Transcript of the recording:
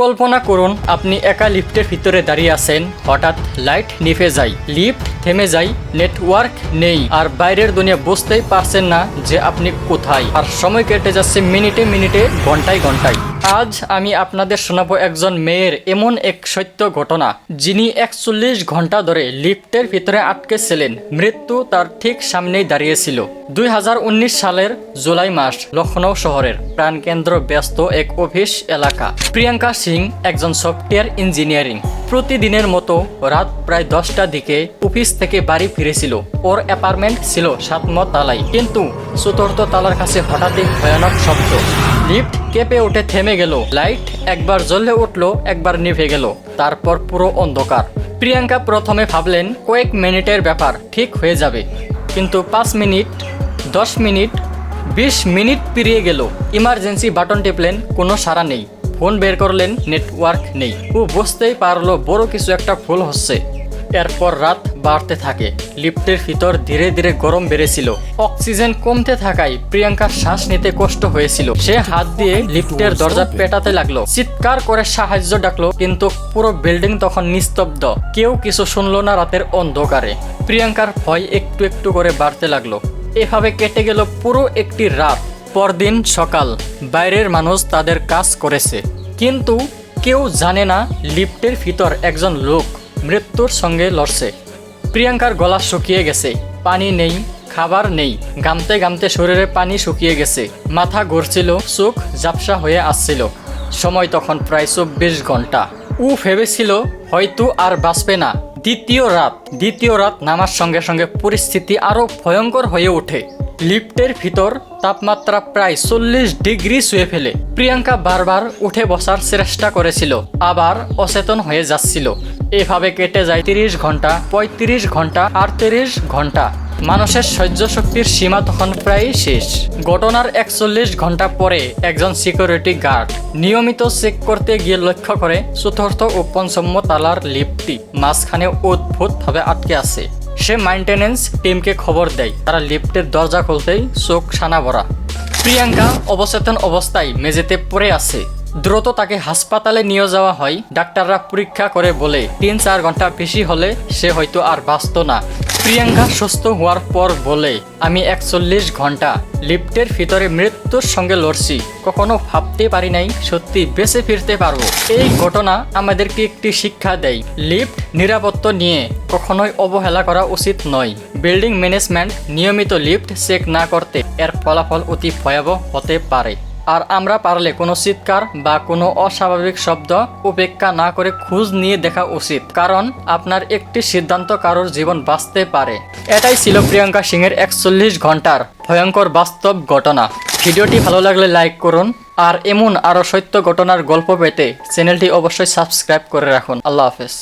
কল্পনা করুন, আপনি একা লিফটের ভিতরে দাঁড়িয়ে আছেন, হঠাৎ লাইট নিভে যায়, লিফট থেমে যায়, নেটওয়ার্ক নেই, আর বাইরের দুনিয়া বুঝতেই পারছেন না যে আপনি কোথায়, আর সময় কেটে যাচ্ছে মিনিটে মিনিটে, ঘন্টায় ঘন্টায়। আজ আমি আপনাদের শোনাবো একজন মেয়ের এমন এক সত্য ঘটনা, যিনি একচল্লিশ ঘণ্টা ধরে লিফটের ভিতরে আটকে ছিলেন। মৃত্যু তার ঠিক সামনেই দাঁড়িয়েছিল। দুই হাজার উনিশ সালের জুলাই মাস লখনৌ শহরের প্রাণকেন্দ্র ব্যস্ত এক অফিস এলাকা। প্রিয়াঙ্কা সিং একজন সফটওয়্যার ইঞ্জিনিয়ারিং। প্রতিদিনের মতো রাত প্রায় দশটা দিকে অফিস থেকে বাড়ি ফিরেছিল। ওর অ্যাপার্টমেন্ট ছিল সাতম তালাই কিন্তু চতুর্থ তালার কাছে হঠাৎই ভয়ানক শব্দ। লিফট কেঁপে উঠে থেমে গেল। লাইট একবার জ্বলে উঠল, একবার নিভে গেল। তারপর পুরো অন্ধকার। প্রিয়াঙ্কা প্রথমে ভাবলেন, কয়েক মিনিটের ব্যাপার, ঠিক হয়ে যাবে। কিন্তু পাঁচ মিনিট, দশ মিনিট, বিশ মিনিট পেরিয়ে গেল। ইমার্জেন্সি বাটন টিপলেন, কোনো সাড়া নেই। ফোন বের করলেন, নেটওয়ার্ক নেই। ও বুঝতেই পারল বড় কিছু একটা ভুল হচ্ছে। এরপর রাত বাড়তে থাকে। লিফটের ভিতর ধীরে ধীরে গরম বেড়েছিল। অক্সিজেন কমতে থাকায় প্রিয়াঙ্কার শ্বাস নিতে কষ্ট হয়েছিল। সে হাত দিয়ে লিফটের দরজা পেটাতে লাগল। চিৎকার করে সাহায্য ডাকলো, কিন্তু পুরো বিল্ডিং তখন নিস্তব্ধ। কেউ কিছু শুনলো না রাতের অন্ধকারে। প্রিয়াঙ্কার ভয় একটু একটু করে বাড়তে লাগল। এভাবে কেটে গেল পুরো একটি রাত। পরদিন সকাল বাইরের মানুষ তাদের কাজ করেছে। কিন্তু কেউ জানে না লিফটের ভিতর একজন লোক মৃত্যুর সঙ্গে লড়ছে। প্রিয়াঙ্কার গলা শুকিয়ে গেছে। পানি নেই, খাবার নেই। গামতে গামতে শরীরে পানি শুকিয়ে গেছে। মাথা ঘুরছিল, চোখ ঝাপসা হয়ে আসছিল। সময় তখন প্রায় চব্বিশ ঘণ্টা। উ ভেবেছিল, হয়তো আর বাঁচবে না। দ্বিতীয় রাত দ্বিতীয় রাত নামার সঙ্গে সঙ্গে পরিস্থিতি আরও ভয়ঙ্কর হয়ে ওঠে। লিফটের ভিতর তাপমাত্রা প্রায় চল্লিশ ডিগ্রি ছুঁয়ে ফেলে। প্রিয়াঙ্কা বারবার উঠে বসার চেষ্টা করেছিল, আবার অচেতন হয়ে যাচ্ছিল। এভাবে কেটে যায় তিরিশ ঘণ্টা, পঁয়ত্রিশ ঘণ্টা আটত্রিশ ঘণ্টা। মানুষের সহ্য শক্তির সীমা তখন প্রায় শেষ। ঘটনার একচল্লিশ ঘণ্টা পরে একজন সিকিউরিটি গার্ড নিয়মিত চেক করতে গিয়ে লক্ষ্য করে চতুর্থ ও পঞ্চম তালার লিফটটি মাঝখানে অদ্ভুতভাবে আটকে আছে। সে মাইন্টেনেন্স টিমকে খবর দেয় তারা লিফটের দরজা খুলতেই চোখ সানা ভরা। প্রিয়াঙ্কা অবচেতন অবস্থায় মেঝেতে পড়ে আছে। দ্রুত তাকে হাসপাতালে নিয়ে যাওয়া হয়। ডাক্তাররা পরীক্ষা করে বলে, তিন চার ঘণ্টা বেশি হলে সে হয়তো আর বাঁচত না। প্রিয়াঙ্কা সুস্থ হওয়ার পর বলে, আমি একচল্লিশ ঘণ্টা লিফটের ভিতরে মৃত্যুর সঙ্গে লড়ছি। কখনো ভাবতে পারি নাই সত্যি বেঁচে ফিরতে পারব। এই ঘটনা আমাদেরকে একটি শিক্ষা দেয়, লিফট নিরাপত্তা নিয়ে কখনোই অবহেলা করা উচিত নয়। বিল্ডিং ম্যানেজমেন্ট নিয়মিত লিফট চেক না করতে এর ফলাফল অতি ভয়াবহ হতে পারে। আর আমরা পারলে কোনো চিৎকার বা কোনো অস্বাভাবিক শব্দ উপেক্ষা না করে খোঁজ নিয়ে দেখা উচিত, কারণ আপনার একটি সিদ্ধান্ত কারোর জীবন বাঁচতে পারে। এটাই ছিল প্রিয়াঙ্কা সিংয়ের একচল্লিশ ঘণ্টার ভয়ঙ্কর বাস্তব ঘটনা। ভিডিওটি ভালো লাগলে লাইক করুন, আর এমন আরও সত্য ঘটনার গল্প পেতে চ্যানেলটি অবশ্যই সাবস্ক্রাইব করে রাখুন। আল্লাহ হাফেজ।